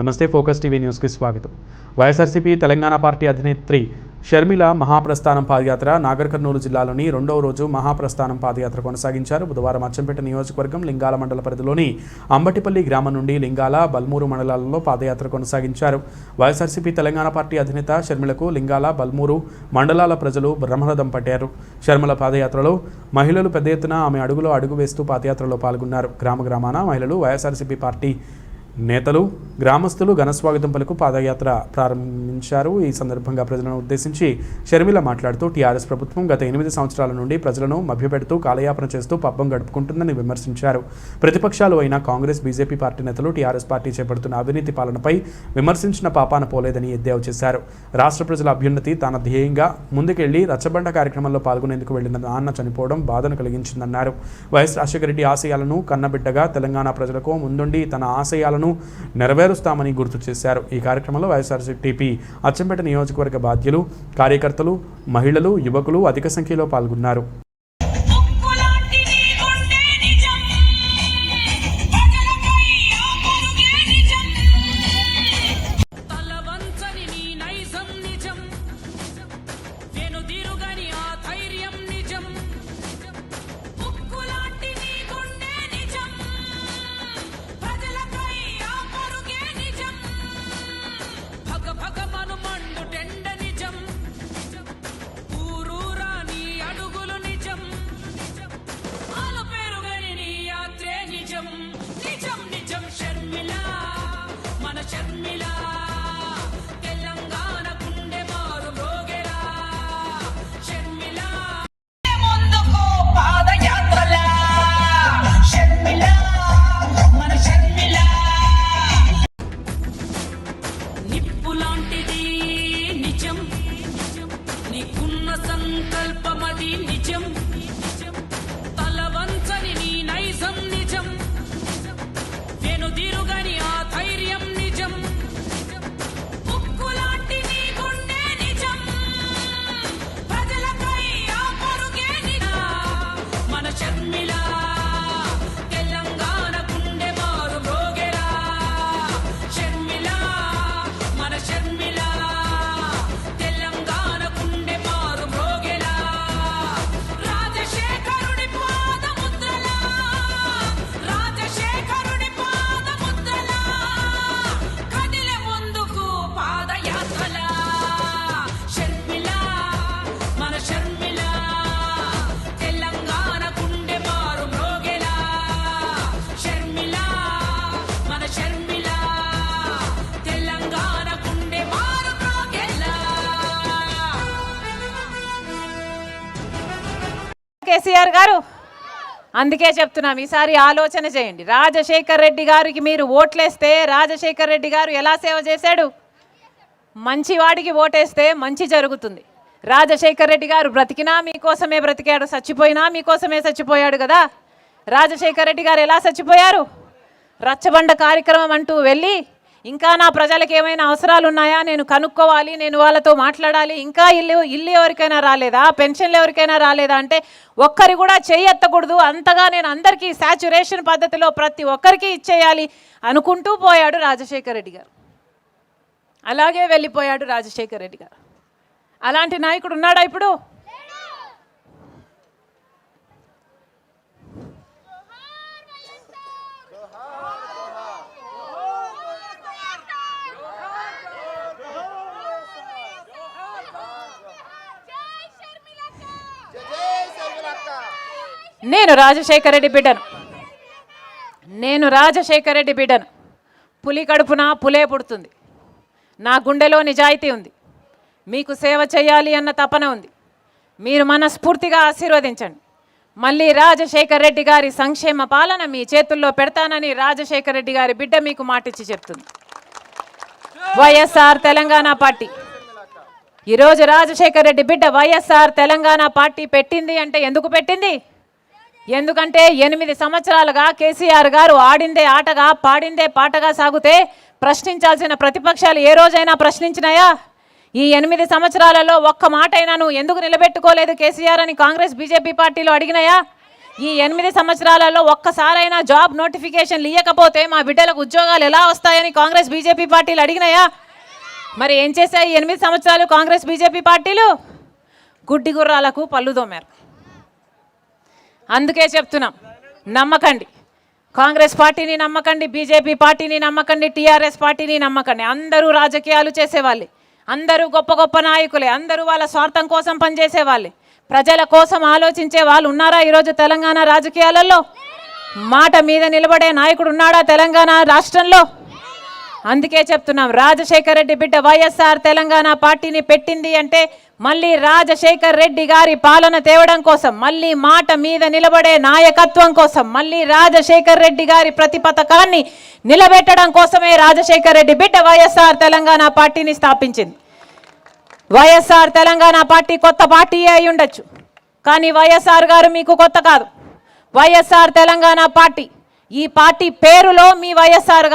నమస్తే focus TV న్యూస్కి స్వాగతం. వైఎస్ఆర్సీపీ తెలంగాణ పార్టీ అధినేత్రి షర్మిల మహాప్రస్థానం పాదయాత్ర నాగర్ కర్నూలు జిల్లాలోని రెండవ రోజు మహాప్రస్థానం పాదయాత్ర కొనసాగించారు. బుధవారం అచ్చంపేట నియోజకవర్గం లింగాల మండల పరిధిలోని అంబటిపల్లి గ్రామం నుండి లింగాల బల్మూరు మండలాలలో పాదయాత్ర కొనసాగించారు. వైఎస్ఆర్సీపీ తెలంగాణ పార్టీ అధినేత షర్మిలకు లింగాల బల్మూరు మండలాల ప్రజలు బ్రహ్మరథం పట్టారు. షర్మిల పాదయాత్రలో మహిళలు పెద్ద ఎత్తున ఆమె అడుగులో అడుగు వేస్తూ పాదయాత్రలో పాల్గొన్నారు. గ్రామ గ్రామాన మహిళలు వైఎస్ఆర్సీపీ పార్టీ నేతలు గ్రామస్తులు ఘనస్వాగతం పలుకు పాదయాత్ర ప్రారంభించారు. ఈ సందర్భంగా ప్రజలను ఉద్దేశించి షర్మిల మాట్లాడుతూ టీఆర్ఎస్ ప్రభుత్వం గత ఎనిమిది సంవత్సరాల నుండి ప్రజలను మభ్యపెడుతూ కాలయాపన చేస్తూ పబ్బం గడుపుకుంటుందని విమర్శించారు. ప్రతిపక్షాలు అయిన కాంగ్రెస్ బీజేపీ పార్టీ నేతలు టీఆర్ఎస్ పార్టీ చేపడుతున్న అవినీతి పాలనపై విమర్శించిన పాపాన పోలేదని ఎద్దేవా చేశారు. రాష్ట్ర ప్రజల అభ్యున్నతి తన ధ్యేయంగా ముందుకెళ్ళి రచ్చబండ కార్యక్రమంలో పాల్గొనేందుకు వెళ్ళిన నాన్న చనిపోవడం బాధను కలిగించిందన్నారు. వైఎస్ రాజశేఖర రెడ్డి ఆశయాలను కన్నబిడ్డగా తెలంగాణ ప్రజలకు ముందుండి తన ఆశయాలను నెరవేరుస్తామని గుర్తు చేశారు. ఈ కార్యక్రమంలో వైఎస్ఆర్సీపీ అచ్చంపేట నియోజకవర్గ బాధ్యులు కార్యకర్తలు మహిళలు యువకులు అధిక సంఖ్యలో పాల్గొన్నారు. Love. కేసీఆర్ గారు? అందుకే చెప్తున్నాం ఈసారి ఆలోచన చేయండి. రాజశేఖర్ రెడ్డి గారికి మీరు ఓట్లేస్తే రాజశేఖర్ రెడ్డి గారు ఎలా సేవ చేశాడు? మంచివాడికి ఓటేస్తే మంచి జరుగుతుంది. రాజశేఖర్ రెడ్డి గారు బ్రతికినా మీకోసమే బ్రతికాడు చచ్చిపోయినా మీకోసమే చచ్చిపోయాడు కదా? రాజశేఖర్ రెడ్డి గారు ఎలా చచ్చిపోయారు? రచ్చబండ కార్యక్రమం అంటూ వెళ్ళి ఇంకా నా ప్రజలకు ఏమైనా అవసరాలు ఉన్నాయా నేను కనుక్కోవాలి నేను వాళ్ళతో మాట్లాడాలి. ఇంకా ఇల్లు ఇల్లు ఎవరికైనా రాలేదా? పెన్షన్లు ఎవరికైనా రాలేదా? అంటే ఒక్కరి కూడా చేయెత్తకూడదు. అంతగా నేను అందరికీ శాచురేషన్ పద్ధతిలో ప్రతి ఒక్కరికి ఇచ్చేయాలి అనుకుంటూ పోయాడు రాజశేఖర రెడ్డి గారు. అలాగే వెళ్ళిపోయాడు రాజశేఖర రెడ్డి గారు. అలాంటి నాయకుడు ఉన్నాడా ఇప్పుడు? నేను రాజశేఖర రెడ్డి బిడ్డను. నేను రాజశేఖర రెడ్డి బిడ్డను. పులి కడుపున పులే పుడుతుంది. నా గుండెలో నిజాయితీ ఉంది. మీకు సేవ చేయాలి అన్న తపన ఉంది. మీరు మనస్ఫూర్తిగా ఆశీర్వదించండి. మళ్ళీ రాజశేఖర్ రెడ్డి గారి సంక్షేమ పాలన మీ చేతుల్లో పెడతానని రాజశేఖర్ రెడ్డి గారి బిడ్డ మీకు మాటిచ్చి చెప్తుంది. YSR Telangana party. ఈరోజు రాజశేఖర్ రెడ్డి బిడ్డ వైఎస్ఆర్ తెలంగాణ పార్టీ పెట్టింది అంటే ఎందుకు పెట్టింది? ఎందుకంటే ఎనిమిది సంవత్సరాలుగా కేసీఆర్ గారు ఆడిందే ఆటగా పాడిందే పాటగా సాగుతే ప్రశ్నించాల్సిన ప్రతిపక్షాలు ఏ రోజైనా ప్రశ్నించినాయా? ఈ ఎనిమిది సంవత్సరాలలో ఒక్క మాట అయినా నువ్వు ఎందుకు నిలబెట్టుకోలేదు కేసీఆర్ అని కాంగ్రెస్ బీజేపీ పార్టీలో అడిగినాయా? ఈ ఎనిమిది సంవత్సరాలలో ఒక్కసారైనా జాబ్ నోటిఫికేషన్లు ఇవ్వకపోతే మా బిడ్డలకు ఉద్యోగాలు ఎలా వస్తాయని కాంగ్రెస్ బీజేపీ పార్టీలు అడిగినాయా? మరి ఏం చేశాయి ఎనిమిది సంవత్సరాలు కాంగ్రెస్ బీజేపీ పార్టీలు? గుడ్డి గుర్రాలకు పళ్ళు దోమారు. అందుకే చెప్తున్నాం నమ్మకండి. కాంగ్రెస్ పార్టీని నమ్మకండి బీజేపీ పార్టీని నమ్మకండి టీఆర్ఎస్ పార్టీని నమ్మకండి. అందరూ రాజకీయాలు చేసేవాళ్ళే. అందరూ గొప్ప గొప్ప నాయకులే. అందరూ వాళ్ళ స్వార్థం కోసం పనిచేసేవాళ్ళే. ప్రజల కోసం ఆలోచించే వాళ్ళు ఉన్నారా ఈరోజు తెలంగాణ రాజకీయాలలో? మాట మీద నిలబడే నాయకుడు ఉన్నాడా తెలంగాణ రాష్ట్రంలో? అందుకే చెప్తున్నాం రాజశేఖర రెడ్డి బిడ్డ వైఎస్ఆర్ తెలంగాణ పార్టీని పెట్టింది అంటే మళ్ళీ రాజశేఖర్ రెడ్డి గారి పాలన తేవడం కోసం మళ్ళీ మాట మీద నిలబడే నాయకత్వం కోసం మళ్ళీ రాజశేఖర్ రెడ్డి గారి ప్రతి పథకాన్ని నిలబెట్టడం కోసమే రాజశేఖర్ రెడ్డి బిడ్డ వైఎస్ఆర్ తెలంగాణ పార్టీని స్థాపించింది. వైఎస్ఆర్ తెలంగాణ పార్టీ కొత్త పార్టీ అయి ఉండొచ్చు కానీ వైఎస్ఆర్ గారు మీకు కొత్త కాదు. వైఎస్ఆర్ తెలంగాణ పార్టీ ఈ పార్టీ పేరులో మీ వైఎస్ఆర్ గారు